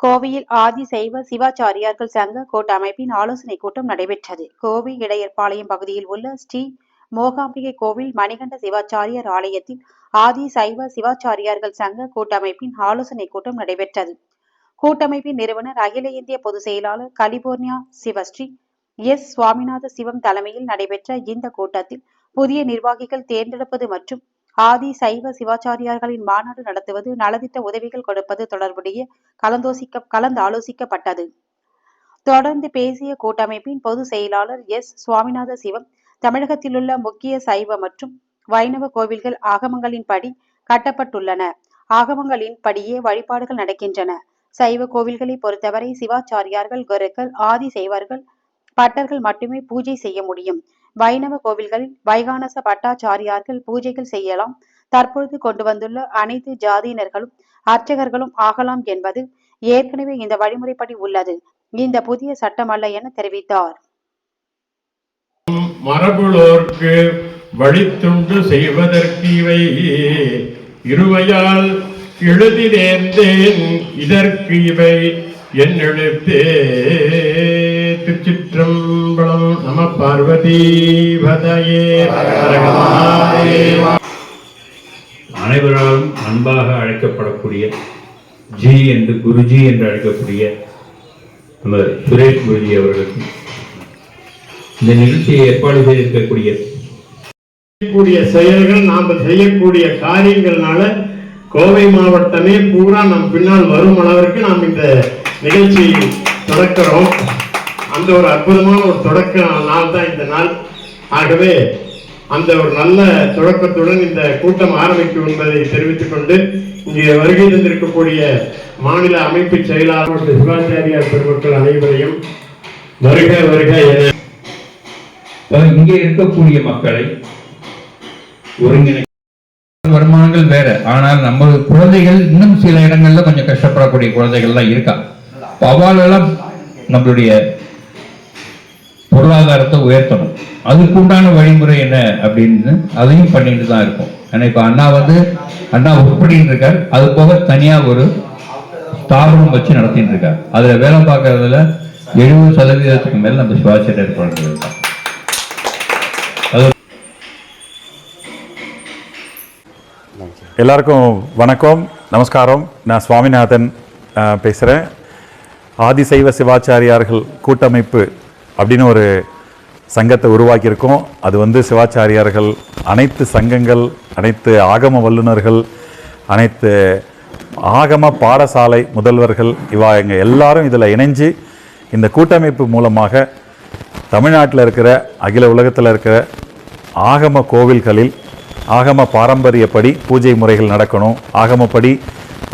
கோவையில் ஆதி சைவ சிவாச்சாரியார்கள் சங்க கூட்டமைப்பின் ஆலோசனைக் கூட்டம் நடைபெற்றது. கோவை இடையர்பாளையம் பகுதியில் உள்ள ஸ்ரீ மோகாம்பிகை கோவில் மணிகண்ட சிவாச்சாரியார் ஆலயத்தில் ஆதி சைவ சிவாச்சாரியார்கள் சங்க கூட்டமைப்பின் ஆலோசனைக் கூட்டம் நடைபெற்றது. கூட்டமைப்பின் நிறுவனர் அகில இந்திய பொதுச் செயலாளர் கலிபோர்னியா சிவஸ்ரீ எஸ். சுவாமிநாத சிவம் தலைமையில் நடைபெற்ற இந்த கூட்டத்தில் புதிய நிர்வாகிகள் தேர்ந்தெடுப்பது மற்றும் ஆதி சைவ சிவாச்சாரியார்களின் மாநாடு நடத்துவது நலத்திட்ட உதவிகள் கொடுப்பது தொடர்புடைய கலந்தோசிக்க கலந்தாலோசிக்கப்பட்டது. தொடர்ந்து பேசிய கூட்டமைப்பின் பொதுச் செயலாளர் எஸ். சுவாமிநாத சிவம் தமிழகத்திலுள்ள முக்கிய சைவ மற்றும் வைணவ கோவில்கள் ஆகமங்களின்படி கட்டப்பட்டுள்ளன. ஆகமங்களின் படியே வழிபாடுகள் நடக்கின்றன. சைவ கோவில்களை பொறுத்தவரை சிவாச்சாரியார்கள் குருக்கள் ஆதி செய்வர்கள் பட்டர்கள் மட்டுமே பூஜை செய்ய முடியும். வைணவ கோவில்களில் வைகானச பட்டாச்சாரியார்கள் பூஜைகள் செய்யலாம். தற்பொழுது கொண்டு வந்துள்ள அனைத்து ஜாதியினர்களும் அர்ச்சகர்களும் ஆகலாம் என்பது ஏற்கனவே இந்த வழிமுறைப்படி உள்ளது. இந்த புதிய சட்டம் அல்ல என தெரிவித்தார். மரபுளோர்க்கு வழித்துண்டு செய்வதற்கு இவை இருவையால் எழுதி நேர்ந்தேன் இதற்கு இவை என் எழுத்தே நம பார்வதி அனைவராலும் அன்பாக அழைக்கப்படக்கூடிய ஜி என்று குருஜி என்று அழைக்கக்கூடிய நமது சுரேஷ் குருஜி அவர்களுக்கும் இந்த நிகழ்ச்சியை ஏற்பாடு செய்திருக்கக்கூடிய செய்யக்கூடிய செயல்கள் நாம செய்யக்கூடிய காரியங்கள்னால கோவை மாவட்டமே பூரா நம் பின்னால் வரும் அளவிற்கு நாம் இந்த நிகழ்ச்சி தொடக்கிறோம். அந்த ஒரு அற்புதமான ஒரு தொடக்க நாள் தான் இந்த நாள். ஆகவே அந்த ஒரு நல்ல தொடக்கத்துடன் இந்த கூட்டம் ஆரம்பிக்கும் என்பதை தெரிவித்துக் கொண்டு இங்கே வருகை தந்திருக்கக்கூடிய மாநில அமைப்பு செயலாளர் சிவாச்சாரியார் பெருமக்கள் அனைவரையும் வருக வருக என. இங்கே இருக்கக்கூடிய மக்களை ஒருங்கிணை வருமானங்கள் வேற. ஆனால் நம்ம குழந்தைகள் இன்னும் சில இடங்கள்ல கொஞ்சம் கஷ்டப்படக்கூடிய குழந்தைகள்லாம் இருக்கா? அப்ப நம்மளுடைய பொருளாதாரத்தை உயர்த்தணும். அதுக்குண்டான வழிமுறை என்ன அப்படின்னு அதையும் பண்ணிட்டு தான் இருக்கும். ஏன்னா இப்போ அண்ணா வந்து அண்ணா உட்படின்னு இருக்கார். அது போக தனியாக ஒரு ஸ்தாபனம் வச்சு நடத்திட்டு இருக்கார். அதில் வேலை பார்க்கறதுல எழுபது சதவீதத்துக்கு மேல நம்ம சிவாச்சாரியர் குழந்தைகள் எல்லாருக்கும் வணக்கம் நமஸ்காரம். நான் சுவாமிநாதன் பேசுகிறேன் ஆதிசைவ சிவாச்சாரியார்கள் கூட்டமைப்பு அப்படின்னு ஒரு சங்கத்தை உருவாக்கியிருக்கோம். அது வந்து சிவாச்சாரியார்கள் அனைத்து சங்கங்கள் அனைத்து ஆகம வல்லுநர்கள் அனைத்து ஆகம பாடசாலை முதல்வர்கள் இவா எங்கள் எல்லாரும் இதில் இணைஞ்சு இந்த கூட்டமைப்பு மூலமாக தமிழ்நாட்டில் இருக்கிற அகில உலகத்தில் இருக்கிற ஆகம கோவில்களில் ஆகம பாரம்பரியப்படி பூஜை முறைகள் நடக்கணும். ஆகமப்படி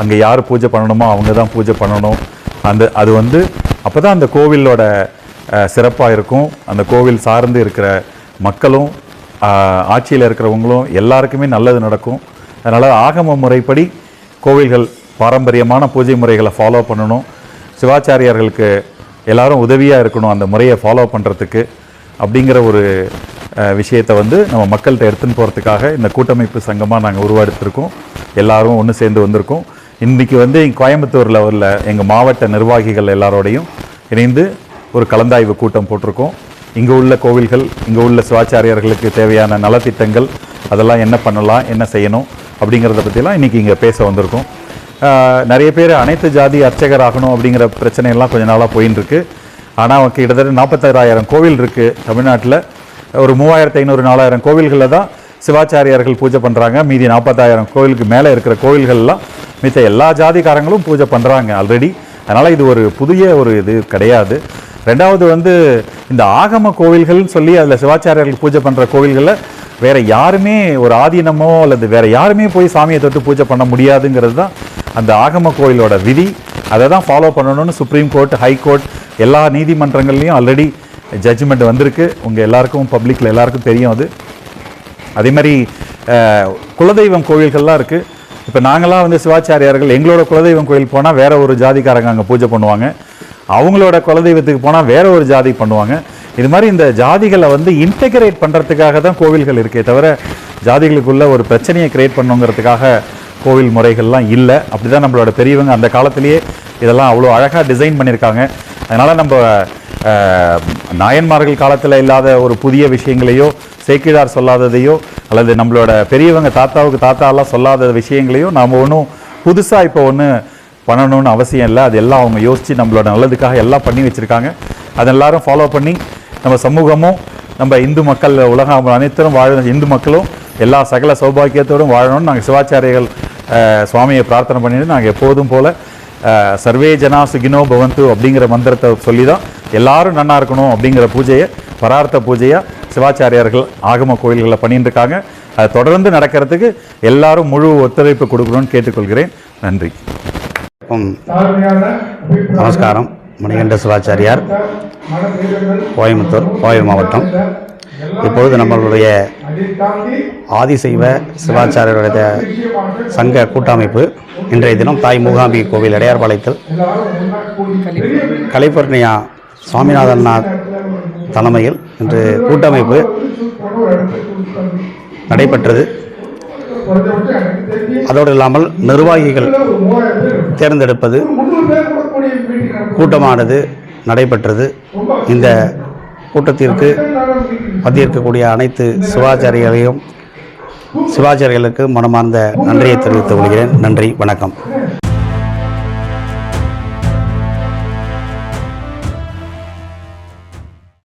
அங்கே யார் பூஜை பண்ணணுமோ அவங்க தான் பூஜை பண்ணணும். அந்த அது வந்து அப்போ தான் அந்த கோவிலோட சிறப்பாக இருக்கும். அந்த கோவில் சார்ந்து இருக்கிற மக்களும் ஆட்சியில் இருக்கிறவங்களும் எல்லாருக்குமே நல்லது நடக்கும். அதனால் ஆகம முறைப்படி கோவில்கள் பாரம்பரியமான பூஜை முறைகளை ஃபாலோ பண்ணணும். சிவாச்சாரியர்களுக்கு எல்லாரும் உதவியாக இருக்கணும் அந்த முறையை ஃபாலோ பண்ணுறதுக்கு அப்படிங்கிற ஒரு விஷயத்தை வந்து நம்ம மக்கள்கிட்ட எடுத்துன்னு போகிறதுக்காக இந்த கூட்டமைப்பு சங்கமாக நாங்கள் உருவாடுத்திருக்கோம் எல்லாரும் ஒன்று சேர்ந்து வந்திருக்கோம். இன்றைக்கி வந்து எங்கள் கோயம்புத்தூர் லெவலில் எங்கள் மாவட்ட நிர்வாகிகள் எல்லாரோடையும் இணைந்து ஒரு கலந்தாய்வு கூட்டம் போட்டிருக்கோம். இங்கே உள்ள கோவில்கள் இங்கே உள்ள சிவாச்சாரியர்களுக்கு தேவையான நலத்திட்டங்கள் அதெல்லாம் என்ன பண்ணலாம் என்ன செய்யணும் அப்படிங்கிறத பற்றிலாம் இன்றைக்கி இங்கே பேச வந்திருக்கோம். நிறைய பேர் அனைத்து ஜாதி அர்ச்சகர் ஆகணும் அப்படிங்கிற பிரச்சனையெல்லாம் கொஞ்ச நாளாக போயின்னு இருக்கு ஆனால் கிட்டத்தட்ட நாற்பத்தாறாயிரம் கோவில் இருக்குது தமிழ்நாட்டில். ஒரு மூவாயிரத்து ஐநூறு நாலாயிரம் கோவில்களில் தான் சிவாச்சாரியார்கள் பூஜை பண்ணுறாங்க மீதி நாற்பத்தாயிரம் கோவிலுக்கு மேலே இருக்கிற கோவில்கள்லாம் மித்த எல்லா ஜாதிக்காரங்களும் பூஜை பண்ணுறாங்க ஆல்ரெடி. அதனால் இது ஒரு புதிய ஒரு இது கிடையாது. ரெண்டாவது வந்து இந்த ஆகம கோவில்கள்னு சொல்லி அதில் சிவாச்சாரியர்கள் பூஜை பண்ணுற கோவில்களில் வேற யாருமே ஒரு ஆதீனமோ அல்லது வேற யாருமே போய் சாமியை தொட்டு பூஜை பண்ண முடியாதுங்கிறது தான் அந்த ஆகம கோயிலோட விதி. அதை தான் ஃபாலோ பண்ணணும்னு சுப்ரீம் கோர்ட் ஹை கோர்ட் எல்லா நீதிமன்றங்கள்லேயும் ஆல்ரெடி ஜட்ஜ்மெண்ட் வந்திருக்கு. உங்கள் எல்லாருக்கும் பப்ளிக்கில் எல்லாருக்கும் தெரியும் அது. அதே மாதிரி குலதெய்வம் கோவில்கள்லாம் இருக்குது இப்போ நாங்களாம் வந்து சிவாச்சாரியார்கள் எங்களோட குலதெய்வம் கோயில் போனால் வேற ஒரு ஜாதிக்காரங்க அங்கே பூஜை பண்ணுவாங்க. அவங்களோட குலதெய்வத்துக்கு போனால் வேற ஒரு ஜாதி பண்ணுவாங்க. இது மாதிரி இந்த ஜாதிகளை வந்து இன்டெகிரேட் பண்ணுறதுக்காக தான் கோவில்கள் இருக்கே தவிர ஜாதிகளுக்குள்ள ஒரு பிரச்சனையை கிரியேட் பண்ணுங்கிறதுக்காக கோவில் முறைகள்லாம் இல்லை. அப்படி தான் நம்மளோட பெரியவங்க அந்த காலத்திலேயே இதெல்லாம் அவ்வளோ அழகாக டிசைன் பண்ணியிருக்காங்க. அதனால் நம்ம நாயன்மார்கள் காலத்தில் இல்லாத ஒரு புதிய விஷயங்களையோ சேக்கிழார் சொல்லாததையோ அல்லது நம்மளோட பெரியவங்க தாத்தாவுக்கு தாத்தாலாம் சொல்லாத விஷயங்களையோ நாம் ஒன்றும் புதுசாக இப்போ ஒன்று பண்ணணும்னு அவசியம் இல்லை. அது எல்லாம் அவங்க யோசித்து நம்மளோட நல்லதுக்காக எல்லாம் பண்ணி வச்சுருக்காங்க. அதை எல்லாரும் ஃபாலோ பண்ணி நம்ம சமூகமும் நம்ம இந்து மக்கள் உலகம் அனைத்தரும் வாழ இந்து மக்களும் எல்லா சகல சௌபாகியத்தோடும் வாழணும்னு நாங்கள் சிவாச்சாரியர்கள் சுவாமியை பிரார்த்தனை பண்ணிட்டு நாங்கள் எப்போதும் போல் சர்வே ஜனா சுகினோ பவந்து அப்படிங்கிற மந்திரத்தை சொல்லி தான் எல்லாரும் நன்னா இருக்கணும் அப்படிங்கிற பூஜையை பரார்த்த பூஜையாக சிவாச்சாரியார்கள் ஆகம கோயில்களில் பண்ணிட்டு இருக்காங்க. அது தொடர்ந்து நடக்கிறதுக்கு எல்லாரும் முழு ஒத்துழைப்பு கொடுக்கணும்னு கேட்டுக்கொள்கிறேன். நன்றி. நமஸ்காரம். மணிகண்ட சிவாச்சாரியார் கோயம்புத்தூர் கோவை மாவட்டம். இப்பொழுது நம்மளுடைய ஆதிசைவ சிவாச்சாரியருடைய சங்க கூட்டமைப்பு இன்றைய தினம் தாய் மூகாம்பிகை கோவில் இடையார்பாளையத்தில் கலிபோர்னியா சுவாமிநாதன்நாத் தலைமையில் இன்று கூட்டமைப்பு நடைபெற்றது. அதோடு இல்லாமல் நிர்வாகிகள் தேர்ந்தெடுப்பது கூட்டமானது நடைபெற்றது. இந்த கூட்டத்திற்கு மத்தியிருக்கக்கூடிய அனைத்து சிவாச்சாரியர்களையும் சிவாச்சாரியர்களுக்கு மனமார்ந்த நன்றியை தெரிவித்துக் கொள்கிறேன். நன்றி வணக்கம்.